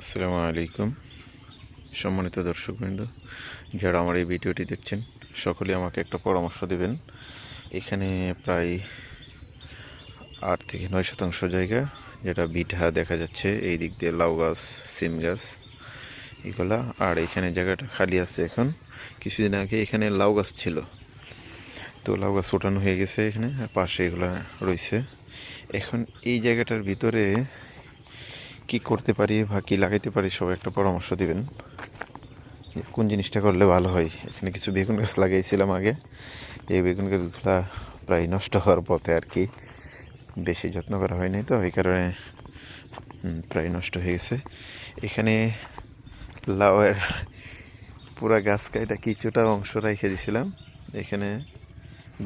আসসালামু আলাইকুম। সম্মানিত দর্শকবৃন্দ, যারা আমার এই ভিডিওটি দেখছেন, সকলে আমাকে একটা পরামর্শ দেবেন। এখানে প্রায় আট থেকে নয় শতাংশ জায়গা, যেটা বিঠা দেখা যাচ্ছে, এই দিক দিয়ে লাউ গাছ, সিম গাছ, এগুলা। আর এখানে জায়গাটা খালি আছে এখন। কিছুদিন আগে এখানে লাউ গাছ ছিল। তো লাউ গাছ ওঠানো হয়ে গেছে এখানে, আর পাশে এগুলা রয়েছে। এখন এই জায়গাটার ভিতরে কি করতে পারি বা কি লাগাইতে পারি সব একটা পরামর্শ দিবেন। কোন জিনিসটা করলে ভালো হয়? এখানে কিছু বেগুন গাছ লাগিয়েছিলাম আগে। এই বেগুন গাছগুলো প্রায় নষ্ট হওয়ার পথে আর কি বেশি যত্ন করা হয়নি তো, এই কারণে প্রায় নষ্ট হয়ে গেছে। এখানে লাউয়ের পুরা গাছ কাইটা কিছুটা অংশ রেখে দিয়েছিলাম এখানে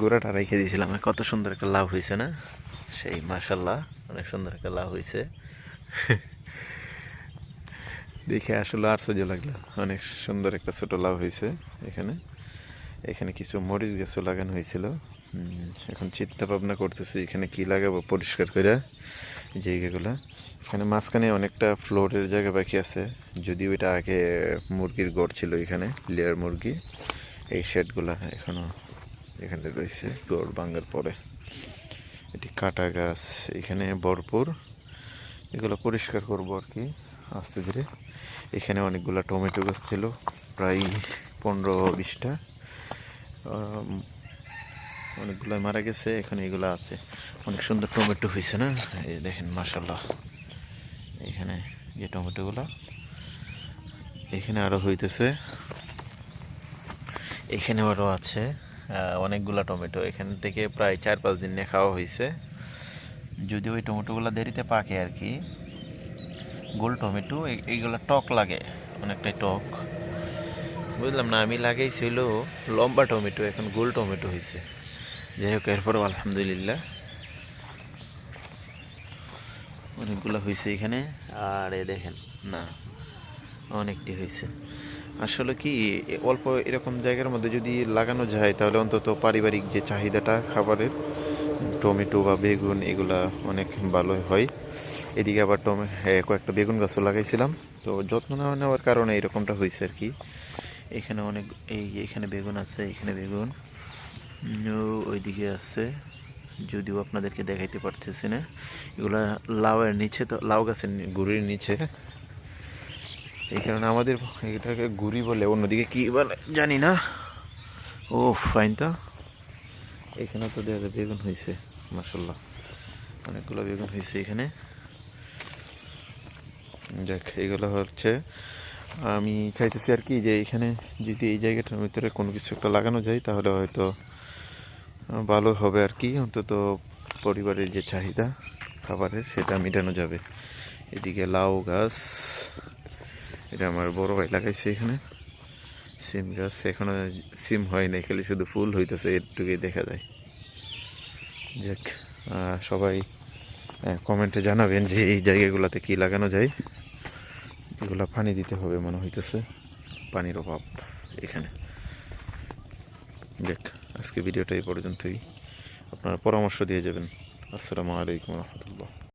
গোড়াটা রেখে দিয়েছিলাম কত সুন্দর একটা লাভ হয়েছে না? সেই মাসাল্লাহ অনেক সুন্দর একটা লাভ হয়েছে দেখে আসলে আশ্চর্য লাগল। অনেক সুন্দর একটা ছোট লাভ হয়েছে এখানে। এখানে কিছু মরিচ গাছও লাগানো হয়েছিল। এখন চিন্তা ভাবনা করতেছি এখানে কি লাগাবো পরিষ্কার করে জায়গাগুলো। এখানে মাঝখানে অনেকটা ফ্লোরের জায়গা বাকি আছে। যদিও এটা আগে মুরগির গড় ছিল এখানে, লেয়ার মুরগি। এই শেডগুলো এখনও এখানে রয়েছে, গড় ভাঙ্গার পরে। এটি কাটা গাছ, এখানে ভরপুর। এগুলো পরিষ্কার করব আর কি। আস্তে ধীরে। এখানে অনেকগুলো টমেটো গাছ ছিল, প্রায় পনেরো বিশটা। অনেকগুলো মারা গেছে, এখানে এগুলো আছে। অনেক সুন্দর টমেটো হয়েছে না? এই দেখেন মাসাল্লাহ এখানে যে টমেটোগুলো, এখানে আরও হইতেছে। এখানে আরও আছে অনেকগুলা টমেটো। এখান থেকে প্রায় চার পাঁচ দিন নিয়ে খাওয়া হয়েছে যদি ওই টমেটোগুলো দেরিতে পাকে আর কি গোল টমেটো এই- এইগুলা টক লাগে অনেকটাই টক। বুঝলাম না আমি লাগাইছিল লম্বা টমেটো এখন গোল টমেটো হয়েছে যাই হোক এরপরও আলহামদুলিল্লাহ। অনেকগুলো হয়েছে এখানে। আর এ দেখেন। না অনেকটি হয়েছে আসলে কি এ- অল্প এরকম জায়গার মধ্যে যদি লাগানো যায় তাহলে অন্তত পারিবারিক যে চাহিদাটা খাবারের টমেটো বা বেগুন এগুলা অনেক ভালো হয়। এদিকে আবার টমে কয়েকটা বেগুন গাছও লাগাইছিলাম। তো যত্ন না নেওয়ার কারণে এরকমটা হয়েছে আর কি। এখানে অনেক, এই এখানে বেগুন আছে, এখানে বেগুন। ওইদিকে আছে, যদিও আপনাদেরকে দেখাইতে পারতেছি না। এগুলা লাউয়ের নিচে তো, লাউ গাছের গুড়ির নিচে। এই কারণে আমাদের এটাকে গুড়ি বলে, অন্যদিকে কী বলে জানি না। ও ফাইন তো। এখানে তো দেখা বেগুন হয়েছে মাসাল্লাহ অনেকগুলো বেগুন হয়েছে এখানে। যাক, এগুলো হচ্ছে আমি চাইতেছি আর কি যে এখানে যদি এই জায়গাটার ভিতরে কোনো কিছু একটা লাগানো যায়, তাহলে হয়তো ভালো হবে আর কি। অন্তত পরিবারের যে চাহিদা খাবারের, সেটা মেটানো যাবে। এদিকে লাউ গাছ, এটা আমার বড় ভাই লাগাইছে এখানে। সিম গাছ এখনও সিম হয় নাই, খালি শুধু ফুল হইতেছে, এটুকুই দেখা যায়। যাক সবাই কমেন্টে জানাবেন যে এই জায়গাগুলোতে কি লাগানো যায়। এগুলা পানি দিতে হবে মনে হইতেছে। পানির অভাব এখানে। দেখ, আজকে ভিডিওটা এই পর্যন্তই। আপনারা পরামর্শ দিয়ে যাবেন। আসসালামু আলাইকুম রহমতুল্লাহ।